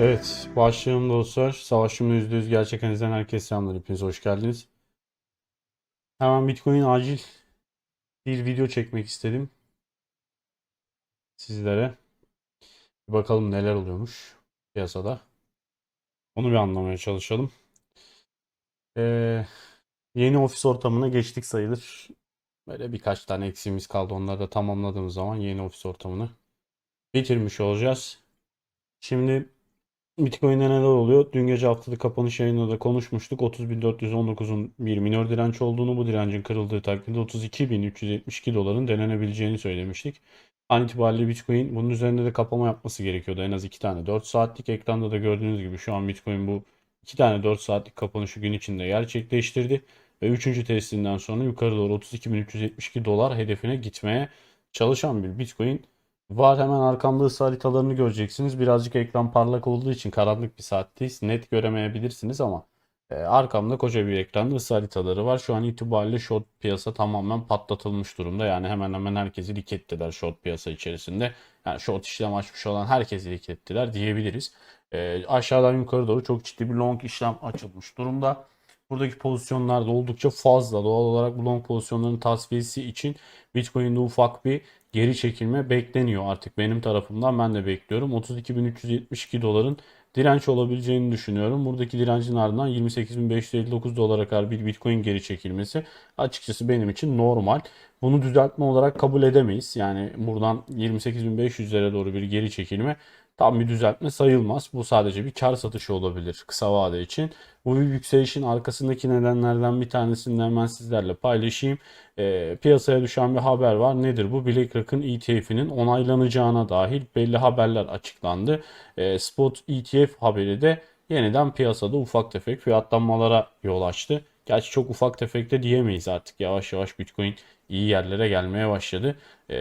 Evet, başlayalım dostlar. Savaşımın %100 gerçek analizden herkese selamlar. Hepiniz hoş geldiniz. Hemen Bitcoin acil bir video çekmek istedim. Sizlere. Bir bakalım neler oluyormuş piyasada. Onu bir anlamaya çalışalım. Ee, yeni ofis ortamına geçtik sayılır. Böyle birkaç tane eksiğimiz kaldı. Onları da tamamladığımız zaman yeni ofis ortamını bitirmiş olacağız. Şimdi Bitcoin'de neler oluyor? Dün gece haftalık kapanış yayında da konuşmuştuk. 30.419'un bir minor direnç olduğunu, bu direncin kırıldığı takdirde 32.372 doların denenebileceğini söylemiştik. An itibariyle Bitcoin bunun üzerinde de kapama yapması gerekiyordu. En az 2 tane 4 saatlik. Ekranda da gördüğünüz gibi şu an Bitcoin bu 2 tane 4 saatlik kapanışı gün içinde gerçekleştirdi. Ve 3. testinden sonra yukarı doğru 32.372 dolar hedefine gitmeye çalışan bir Bitcoin Var hemen arkamda ısı haritalarını göreceksiniz. Birazcık ekran parlak olduğu için karanlık bir saatteyiz. Net göremeyebilirsiniz ama e, arkamda koca bir ekranda ısı haritaları var. Şu an itibariyle short piyasa tamamen patlatılmış durumda. Yani hemen hemen herkesi lik ettiler short piyasa içerisinde. Yani short işlem açmış olan herkesi lik diyebiliriz. E, aşağıdan yukarı doğru çok ciddi bir long işlem açılmış durumda. Buradaki pozisyonlar da oldukça fazla. Doğal olarak bu long pozisyonların tasfiyesi için Bitcoin'de ufak bir geri çekilme bekleniyor artık benim tarafımdan ben de bekliyorum. 32.372 doların direnç olabileceğini düşünüyorum. Buradaki direncin ardından 28.559 dolara kadar bir Bitcoin geri çekilmesi açıkçası benim için normal. Bunu düzeltme olarak kabul edemeyiz. Yani buradan 28.500'lere doğru bir geri çekilme tam bir düzeltme sayılmaz. Bu sadece bir kar satışı olabilir kısa vade için. Bu yükselişin arkasındaki nedenlerden bir tanesini hemen sizlerle paylaşayım. E, piyasaya düşen bir haber var. Nedir bu? BlackRock'ın ETF'inin onaylanacağına dahil belli haberler açıklandı. E, Spot ETF haberi de yeniden piyasada ufak tefek fiyatlanmalara yol açtı. Gerçi çok ufak tefek de diyemeyiz artık. Yavaş yavaş Bitcoin iyi yerlere gelmeye başladı. E,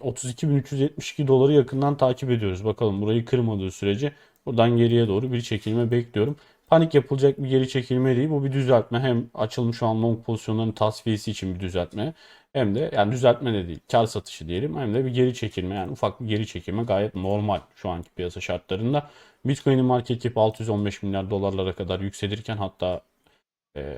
32.372 doları yakından takip ediyoruz. Bakalım burayı kırmadığı sürece buradan geriye doğru bir çekilme bekliyorum panik yapılacak bir geri çekilme değil. Bu bir düzeltme. Hem açılmış olan long pozisyonların tasfiyesi için bir düzeltme. Hem de yani düzeltme de değil. Kar satışı diyelim. Hem de bir geri çekilme. Yani ufak bir geri çekilme gayet normal şu anki piyasa şartlarında. Bitcoin'in market cap 615 milyar dolarlara kadar yükselirken hatta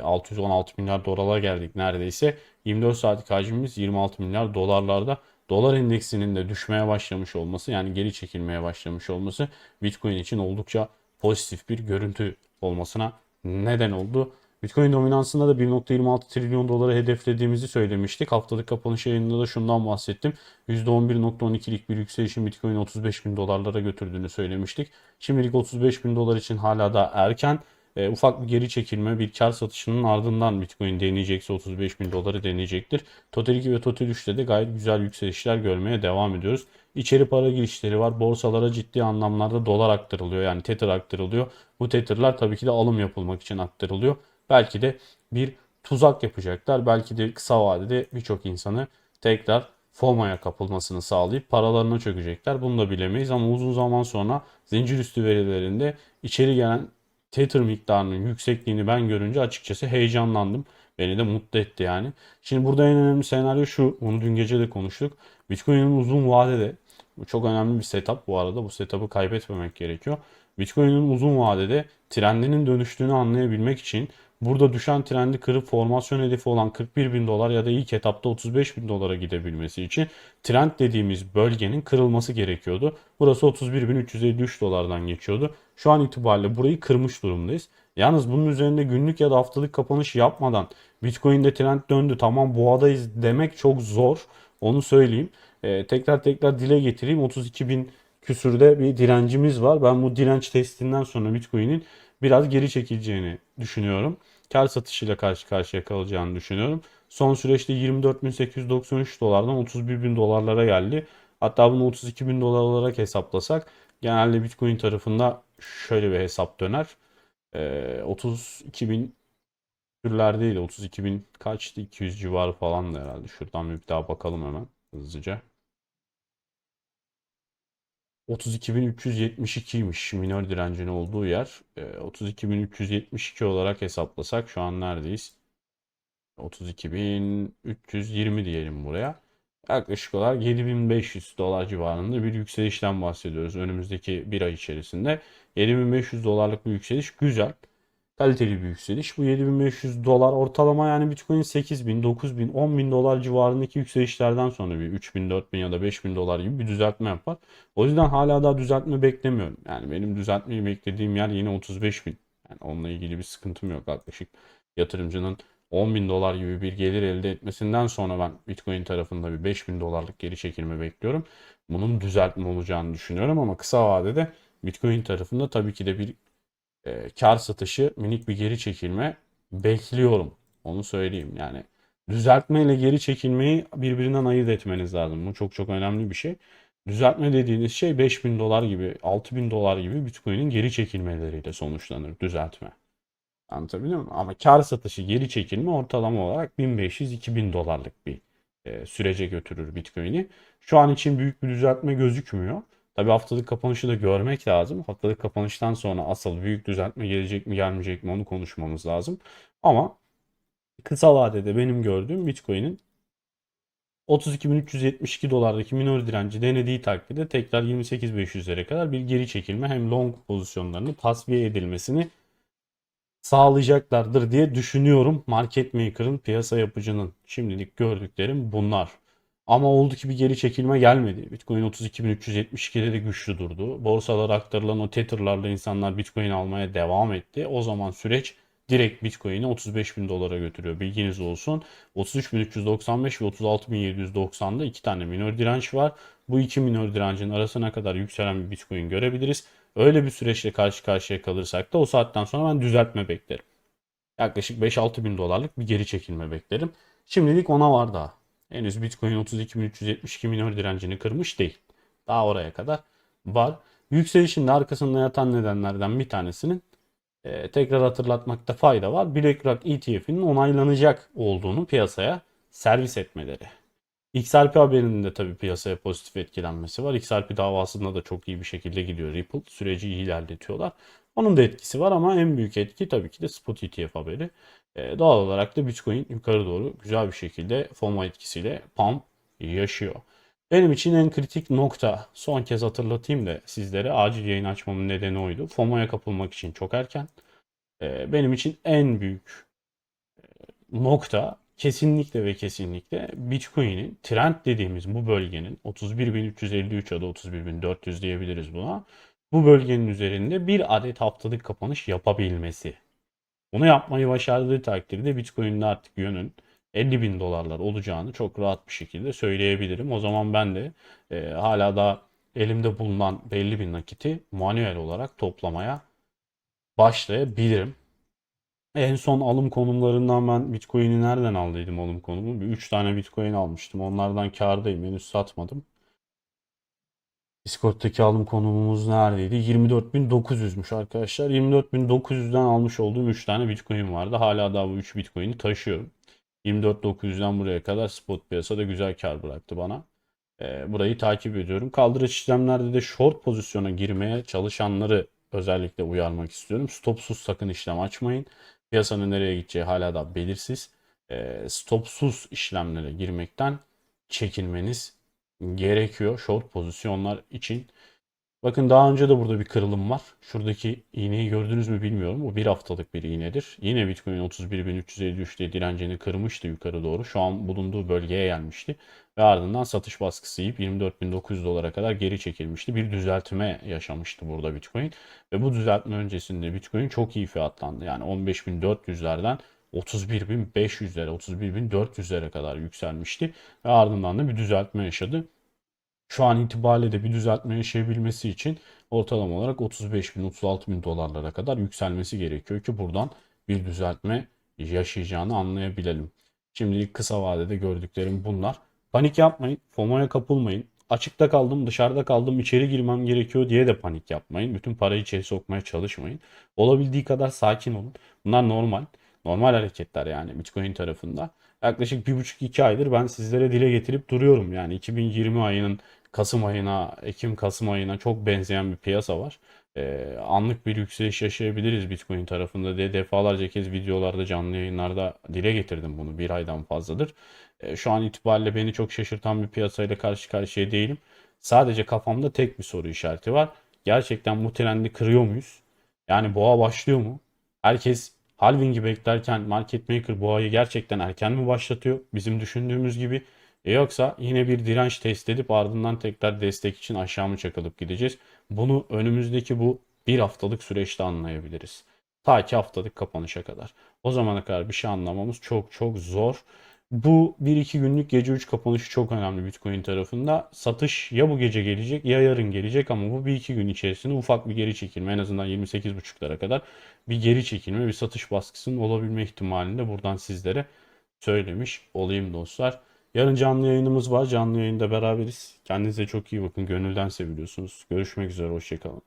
616 e, milyar dolara geldik neredeyse. 24 saatlik hacmimiz 26 milyar dolarlarda. Dolar endeksinin de düşmeye başlamış olması yani geri çekilmeye başlamış olması Bitcoin için oldukça pozitif bir görüntü olmasına neden oldu. Bitcoin dominansında da 1.26 trilyon doları hedeflediğimizi söylemiştik. Haftalık kapanış yayınında da şundan bahsettim. %11.12'lik bir yükselişin Bitcoin 35 bin dolarlara götürdüğünü söylemiştik. Şimdilik 35 bin dolar için hala da erken. E, ufak bir geri çekilme bir kar satışının ardından Bitcoin deneyecekse 35 bin doları deneyecektir. Total 2 ve Total 3'te de gayet güzel yükselişler görmeye devam ediyoruz. İçeri para girişleri var. Borsalara ciddi anlamlarda dolar aktarılıyor. Yani Tether aktarılıyor. Bu Tether'lar tabii ki de alım yapılmak için aktarılıyor. Belki de bir tuzak yapacaklar. Belki de kısa vadede birçok insanı tekrar FOMO'ya kapılmasını sağlayıp paralarına çökecekler. Bunu da bilemeyiz ama uzun zaman sonra zincir üstü verilerinde içeri gelen Tether miktarının yüksekliğini ben görünce açıkçası heyecanlandım. Beni de mutlu etti yani. Şimdi burada en önemli senaryo şu. Bunu dün gece de konuştuk. Bitcoin'in uzun vadede bu çok önemli bir setup bu arada. Bu setup'ı kaybetmemek gerekiyor. Bitcoin'in uzun vadede trendinin dönüştüğünü anlayabilmek için burada düşen trendi kırıp formasyon hedefi olan 41 bin dolar ya da ilk etapta 35 bin dolara gidebilmesi için trend dediğimiz bölgenin kırılması gerekiyordu. Burası 31.353 dolardan geçiyordu. Şu an itibariyle burayı kırmış durumdayız. Yalnız bunun üzerinde günlük ya da haftalık kapanış yapmadan Bitcoin'de trend döndü tamam boğadayız demek çok zor. Onu söyleyeyim. Ee, tekrar tekrar dile getireyim. 32 bin küsürde bir direncimiz var. Ben bu direnç testinden sonra Bitcoin'in biraz geri çekileceğini düşünüyorum. Kar satışıyla karşı karşıya kalacağını düşünüyorum. Son süreçte 24.893 dolardan 31 bin dolarlara geldi. Hatta bunu 32 bin dolar olarak hesaplasak genelde Bitcoin tarafında şöyle bir hesap döner. Ee, 32 bin türler değil 32 bin kaçtı 200 civarı falan da herhalde. Şuradan bir daha bakalım hemen hızlıca. 32.372'ymiş minor direncin olduğu yer. E, 32.372 olarak hesaplasak şu an neredeyiz? 32.320 diyelim buraya. yaklaşık olarak 7500 dolar civarında bir yükselişten bahsediyoruz önümüzdeki bir ay içerisinde. 7500 dolarlık bir yükseliş güzel. Kaliteli bir yükseliş. Bu 7500 dolar ortalama yani Bitcoin 8000, 9000, 10000 dolar civarındaki yükselişlerden sonra bir 3000, 4000 ya da 5000 dolar gibi bir düzeltme yapar. O yüzden hala daha düzeltme beklemiyorum. Yani benim düzeltmeyi beklediğim yer yine 35 bin. Yani onunla ilgili bir sıkıntım yok yaklaşık. Yatırımcının 10 bin dolar gibi bir gelir elde etmesinden sonra ben Bitcoin tarafında bir 5 bin dolarlık geri çekilme bekliyorum. Bunun düzeltme olacağını düşünüyorum ama kısa vadede Bitcoin tarafında tabii ki de bir e, kar satışı minik bir geri çekilme bekliyorum. Onu söyleyeyim yani. Düzeltme ile geri çekilmeyi birbirinden ayırt etmeniz lazım. Bu çok çok önemli bir şey. Düzeltme dediğiniz şey 5000 dolar gibi, 6000 dolar gibi Bitcoin'in geri çekilmeleriyle sonuçlanır düzeltme. Anlatabiliyor muyum? Ama kar satışı geri çekilme ortalama olarak 1500-2000 dolarlık bir e, sürece götürür Bitcoin'i. Şu an için büyük bir düzeltme gözükmüyor. Tabi haftalık kapanışı da görmek lazım. Haftalık kapanıştan sonra asıl büyük düzeltme gelecek mi gelmeyecek mi onu konuşmamız lazım. Ama kısa vadede benim gördüğüm Bitcoin'in 32.372 dolardaki minor direnci denediği takdirde tekrar 28.500'lere kadar bir geri çekilme hem long pozisyonlarını tasfiye edilmesini sağlayacaklardır diye düşünüyorum. Market maker'ın, piyasa yapıcının şimdilik gördüklerim bunlar. Ama oldu ki bir geri çekilme gelmedi. Bitcoin 32.372'de de güçlü durdu. Borsalara aktarılan o tetherlarla insanlar Bitcoin almaya devam etti. O zaman süreç direkt Bitcoin'i 35.000 dolara götürüyor. Bilginiz olsun. 33.395 ve 36.790'da iki tane minor direnç var. Bu iki minor direncin arasına kadar yükselen bir Bitcoin görebiliriz. Öyle bir süreçle karşı karşıya kalırsak da o saatten sonra ben düzeltme beklerim. Yaklaşık 5-6 bin dolarlık bir geri çekilme beklerim. Şimdilik ona var daha. Henüz Bitcoin 32.372 minor direncini kırmış değil. Daha oraya kadar var. Yükselişin de arkasında yatan nedenlerden bir tanesinin e, tekrar hatırlatmakta fayda var. BlackRock ETF'inin onaylanacak olduğunu piyasaya servis etmeleri. XRP haberinin de tabii piyasaya pozitif etkilenmesi var. XRP davasında da çok iyi bir şekilde gidiyor Ripple. Süreci iyi ilerletiyorlar. Onun da etkisi var ama en büyük etki tabii ki de spot ETF haberi. Ee, doğal olarak da Bitcoin yukarı doğru güzel bir şekilde FOMO etkisiyle pump yaşıyor. Benim için en kritik nokta son kez hatırlatayım da sizlere acil yayın açmamın nedeni oydu. FOMO'ya kapılmak için çok erken. Ee, benim için en büyük e, nokta kesinlikle ve kesinlikle Bitcoin'in trend dediğimiz bu bölgenin 31.353 ya da 31.400 diyebiliriz buna. Bu bölgenin üzerinde bir adet haftalık kapanış yapabilmesi. Bunu yapmayı başardığı takdirde Bitcoin'in artık yönün 50 bin dolarlar olacağını çok rahat bir şekilde söyleyebilirim. O zaman ben de e, hala da elimde bulunan belli bir nakiti manuel olarak toplamaya başlayabilirim. En son alım konumlarından ben Bitcoin'i nereden aldıydım alım konumu? Bir 3 tane Bitcoin almıştım. Onlardan kârdayım. Henüz satmadım. Discord'daki alım konumumuz neredeydi? 24.900'müş arkadaşlar. 24.900'den almış olduğum 3 tane Bitcoin vardı. Hala daha bu 3 Bitcoin'i taşıyorum. 24.900'den buraya kadar spot piyasada güzel kar bıraktı bana. Ee, burayı takip ediyorum. Kaldırış işlemlerde de short pozisyona girmeye çalışanları özellikle uyarmak istiyorum. Stopsuz sakın işlem açmayın. Piyasanın nereye gideceği hala da belirsiz. E, stopsuz işlemlere girmekten çekinmeniz gerekiyor short pozisyonlar için. Bakın daha önce de burada bir kırılım var. Şuradaki iğneyi gördünüz mü bilmiyorum. Bu bir haftalık bir iğnedir. Yine Bitcoin 31.353'te direncini kırmıştı yukarı doğru. Şu an bulunduğu bölgeye gelmişti. Ve ardından satış baskısı yiyip 24.900 dolara kadar geri çekilmişti. Bir düzeltme yaşamıştı burada Bitcoin. Ve bu düzeltme öncesinde Bitcoin çok iyi fiyatlandı. Yani 15.400'lerden 31.500'lere, 31.400'lere kadar yükselmişti. Ve ardından da bir düzeltme yaşadı şu an itibariyle de bir düzeltme yaşayabilmesi için ortalama olarak 35 bin 36 bin dolarlara kadar yükselmesi gerekiyor ki buradan bir düzeltme yaşayacağını anlayabilelim. Şimdilik kısa vadede gördüklerim bunlar. Panik yapmayın, FOMO'ya kapılmayın. Açıkta kaldım, dışarıda kaldım, içeri girmem gerekiyor diye de panik yapmayın. Bütün parayı içeri sokmaya çalışmayın. Olabildiği kadar sakin olun. Bunlar normal. Normal hareketler yani Bitcoin tarafında. Yaklaşık 1,5-2 aydır ben sizlere dile getirip duruyorum. Yani 2020 ayının Kasım ayına, Ekim-Kasım ayına çok benzeyen bir piyasa var. Ee, anlık bir yükseliş yaşayabiliriz Bitcoin tarafında diye defalarca kez videolarda, canlı yayınlarda dile getirdim bunu bir aydan fazladır. E, Şu an itibariyle beni çok şaşırtan bir piyasayla karşı karşıya değilim. Sadece kafamda tek bir soru işareti var. Gerçekten bu trendi kırıyor muyuz? Yani boğa başlıyor mu? Herkes halving'i beklerken market maker boğayı gerçekten erken mi başlatıyor? Bizim düşündüğümüz gibi. E yoksa yine bir direnç test edip ardından tekrar destek için aşağı mı çakılıp gideceğiz? Bunu önümüzdeki bu bir haftalık süreçte anlayabiliriz. Ta ki haftalık kapanışa kadar. O zamana kadar bir şey anlamamız çok çok zor. Bu 1-2 günlük gece 3 kapanışı çok önemli Bitcoin tarafında. Satış ya bu gece gelecek ya yarın gelecek ama bu 1-2 gün içerisinde ufak bir geri çekilme en azından 28.5'lara kadar bir geri çekilme bir satış baskısının olabilme ihtimalini de buradan sizlere söylemiş olayım dostlar. Yarın canlı yayınımız var. Canlı yayında beraberiz. Kendinize çok iyi bakın. Gönülden seviyorsunuz. Görüşmek üzere. Hoşçakalın.